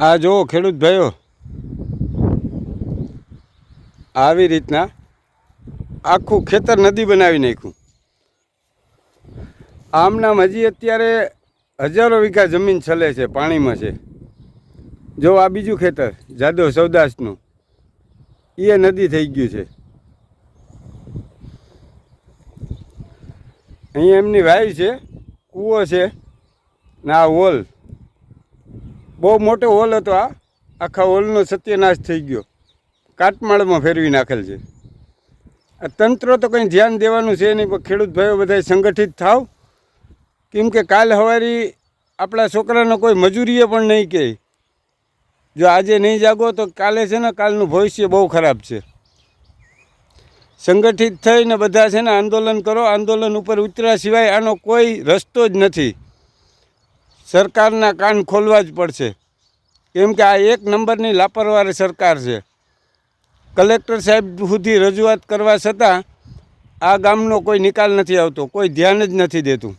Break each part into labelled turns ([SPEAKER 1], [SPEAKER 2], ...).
[SPEAKER 1] આ જુઓ, ખેડૂત ભાઈઓ. આવી રીતના આખું ખેતર નદી બનાવી નાખ્યું. આમનામ હજી અત્યારે હજારો વીઘા જમીન છલે છે, પાણીમાં છે. જો આ બીજું ખેતર જાદવ સૌદાસનું એ નદી થઈ ગયું છે. અહીંયા એમની વાય છે, કૂવો છે ને આ હોલ. બહુ મોટો હોલ હતો આ. આખા હોલનો સત્યનાશ થઈ ગયો. કાટમાળમાં ફેરવી નાખેલ છે. આ તંત્ર તો કંઈ ધ્યાન દેવાનું છે નહીં, પણ ખેડૂત ભાઈઓ બધા સંગઠિત થાવ. કેમ કે કાલ સવારી આપણા છોકરાનો કોઈ મજૂરીએ પણ નહીં કહે. જો આજે નહીં જાગો તો કાલે છે ને કાલનું ભવિષ્ય બહુ ખરાબ છે. સંગઠિત થઈને બધા છે ને આંદોલન કરો. આંદોલન ઉપર ઉતર્યા સિવાય આનો કોઈ રસ્તો જ નથી. સરકારના કાન ખોલવા જ પડશે. કેમ કે આ એક નંબરની લાપરવાહી સરકાર છે. કલેક્ટર સાહેબ સુધી રજૂઆત કરવા છતાં આ ગામનો કોઈ નિકાલ નથી આવતો, કોઈ ધ્યાન જ નથી દેતું.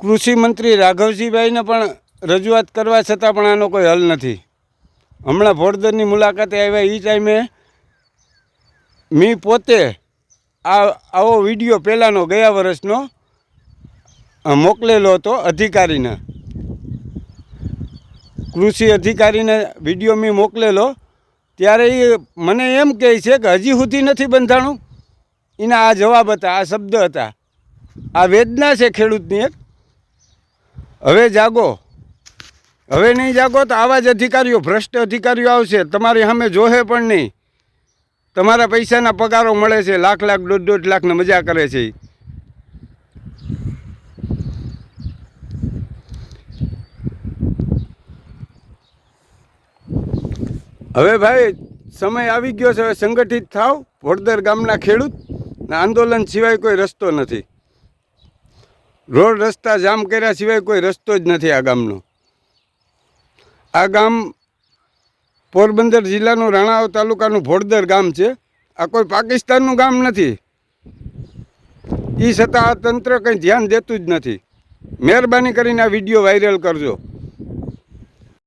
[SPEAKER 1] કૃષિ મંત્રી રાઘવજીભાઈને પણ રજૂઆત કરવા છતાં પણ આનો કોઈ હલ નથી. હમણાં ભોડદરની મુલાકાતે આવ્યા એ ટાઈમે મેં પોતે આ આવો વીડિયો પહેલાંનો ગયા વર્ષનો મોકલેલો હતો અધિકારીને. કૃષિ અધિકારીને વીડિયો મેં મોકલેલો, ત્યારે એ મને એમ કહે છે કે હજી સુધી નથી બંધાણું. એના આ જવાબ હતા, આ શબ્દ હતા. આ વેદના છે ખેડૂતની એક. હવે જાગો. હવે નહીં જાગો તો આવા જ અધિકારીઓ, ભ્રષ્ટ અધિકારીઓ આવશે. તમારી સામે જોહે પણ નહીં. તમારા પૈસાના પગારો મળે છે, લાખ લાખ, દોઢ દોઢ લાખને મજા કરે છે. હવે ભાઈ, સમય આવી ગયો છે, હવે સંગઠિત થાવ, વડદર ગામના ખેડૂત ને આંદોલન સિવાય કોઈ રસ્તો નથી. રોડ રસ્તા જામ કર્યા સિવાય કોઈ રસ્તો જ નથી આ ગામનો. આ ગામ પોરબંદર જિલ્લાનું રાણાવ તાલુકાનું ભોડદર ગામ છે. આ કોઈ પાકિસ્તાનનું ગામ નથી. એ છતાં આ તંત્ર કંઈ ધ્યાન દેતું જ નથી. મહેરબાની કરીને આ વીડિયો વાયરલ કરજો.